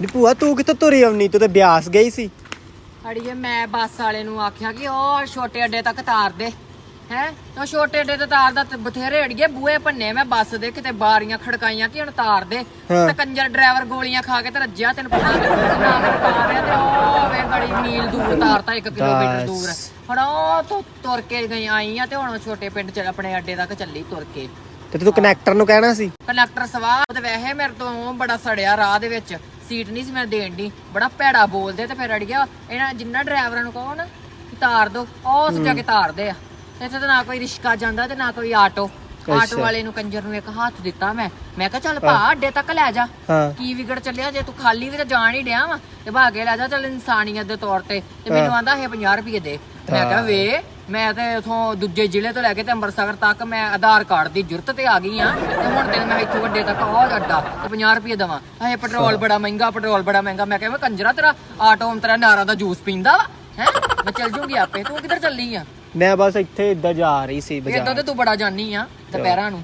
ਨੀ ਭੂਆ ਤੂੰ ਕਿੱਥੋਂ ਤੁਰੀ ਆਉਣੀ? ਤੂੰ ਤੇ ਬਿਆਸ ਗਈ ਸੀ। ਅੜੀਏ ਮੈਂ ਬੱਸ ਵਾਲੇ ਨੂੰ ਆਖਿਆ ਕਿ ਉਹ ਛੋਟੇ ਅੱਡੇ ਤੱਕ ਤਾਰ ਦੇ। ਹੈ? ਉਹ ਛੋਟੇ ਅੱਡੇ ਤੇ ਤਾਰ ਦਾ ਤੇ ਬਥੇਰੇ ਅੜੀਏ ਬੂਹੇ ਭੰਨੇ ਮੈਂ ਬੱਸ ਦੇ ਕਿਤੇ ਬਾਰੀਆਂ ਖੜਕਾਈਆਂ ਕਿ ਹੁਣ ਤਾਰ ਦੇ। ਹਾਂ। ਤੇ ਕੰਜਰ ਡਰਾਈਵਰ ਗੋਲੀਆਂ ਖਾ ਕੇ ਤੇ ਰੱਜਿਆ ਤੈਨੂੰ ਪਤਾ ਨਹੀਂ ਨਾ ਤਾਰ ਰਿਹਾ ਤੇ ਉਹ ਵੇ ਬੜੀ ਮੀਲ ਦੂਰ ਤਾਰਤਾ 1 ਕਿਲੋਮੀਟਰ ਦੂਰ। ਦੱਸ। ਹੁਣ ਉਹ ਤੋਂ ਤੁਰ ਕੇ ਗਈ ਆਈ ਆ ਤੇ ਹੁਣ ਉਹ ਛੋਟੇ ਪਿੰਡ ਚ ਆਪਣੇ ਅੱਡੇ ਤੱਕ ਚੱਲੀ ਤੁਰ ਕੇ। ਤੇ ਤੂੰ ਕਨੈਕਟਰ ਨੂੰ ਕਹਿਣਾ ਸੀ? ਕੰਡਕਟਰ ਸਵਾਰ ਤੇ ਵੈਸੇ ਮੇਰੇ ਤੋਂ ਬੜਾ ਸੜਿਆ ਰਾਹ ਦੇ ਵਿੱਚ। ਸੀਟ ਨਹੀਂ ਸੀ ਮੈਂ ਦੇਣ ਦੀ। ਬੜਾ ਭੈੜਾ ਬੋਲਦੇ ਤੇ ਫਿਰ ਅੜ ਗਿਆ ਇਹਨਾਂ ਜਿੰਨਾ ਡਰਾਈਵਰਾਂ ਨੂੰ ਕਹੋ ਨਾ ਕਿ ਤਾਰ ਦੋ ਉਹ ਉਸ ਜਾ ਕੇ ਤਾਰਦੇ ਆ। ਇੱਥੇ ਤਾਂ ਨਾ ਕੋਈ ਰਿਸ਼ਕਾ ਜਾਂਦਾ ਤੇ ਨਾ ਕੋਈ ਆਟੋ। ਆਟੋ। ਵਾਲੇ ਨੂੰ ਕੰਜਰ ਨੂੰ ਇੱਕ ਹੱਥ ਦਿੱਤਾ ਮੈਂ। ਮੈਂ ਕਿਹਾ ਚੱਲ ਭਾ ਅੱਡੇ ਤੱਕ ਲੈ ਜਾ। ਕੀ ਵਿਗੜ ਚੱਲਿਆ? ਜੇ ਤੂੰ ਖਾਲੀ ਵੀ ਤਾਂ ਜਾਣ ਹੀ ਡਿਆ ਵਾ। ਤੇ ਭਾਗੇ ਲੈ ਜਾ ਚੱਲ ਇਨਸਾਨੀਅਤ ਦੇ ਤੌਰ ਤੇ। ਤੇ ਮੈਨੂੰ ਆਂਦਾ ਇਹ 50 ਰੁਪਏ ਦੇ। ਮੈਂ ਕਿਹਾ ਵੇ ਮੈਂ ਤੇ ਉਥੋਂ ਦੂਜੇ ਜ਼ਿਲ੍ਹੇ ਤੋਂ ਲੈ ਕੇ ਤੇ ਅੰਮ੍ਰਿਤਸਰ ਤੱਕ ਮੈਂ ਆਧਾਰ ਕਾਰਡ ਦੀ ਜ਼ਰੂਰਤ ਤੇ ਆ ਗਈ ਆ। ਤੇ ਹੁਣ ਤੈਨੂੰ ਮੈਂ ਇੱਥੋਂ ਵੱਡੇ ਤੱਕ ਉਹ ਅੱਡਾ ਤੇ 50 ਰੁਪਏ ਦਵਾਂ। ਇਹ ਪੈਟਰੋਲ ਬੜਾ ਮਹਿੰਗਾ ਪੈਟਰੋਲ ਬੜਾ ਮਹਿੰਗਾ। ਮੈਂ ਕਿਹਾ ਮੈਂ ਕੰਜਰਾ ਤੇਰਾ ਆਟੋ ਤੇਰਾ ਨਾਰਾ ਦਾ ਜੂਸ ਪੀਂਦਾ ਵਾ। ਹੈ? ਮੈਂ ਚੱਲ ਜੂੰਗੀ ਆਪੇ। ਤੂੰ ਕਿੱਧਰ ਚੱਲੀ ਆ? ਮੈਂ ਬਸ ਇੱਥੇ ਇੱਦਾਂ ਜਾ ਰਹੀ ਸੀ ਇਦਾਂ ਬਾਜ਼ਾਰ ਤੇ ਤੂੰ ਬੜਾ ਜਾਨੀ ਆ ਦੁਪਹਿਰਾਂ ਨੂੰ।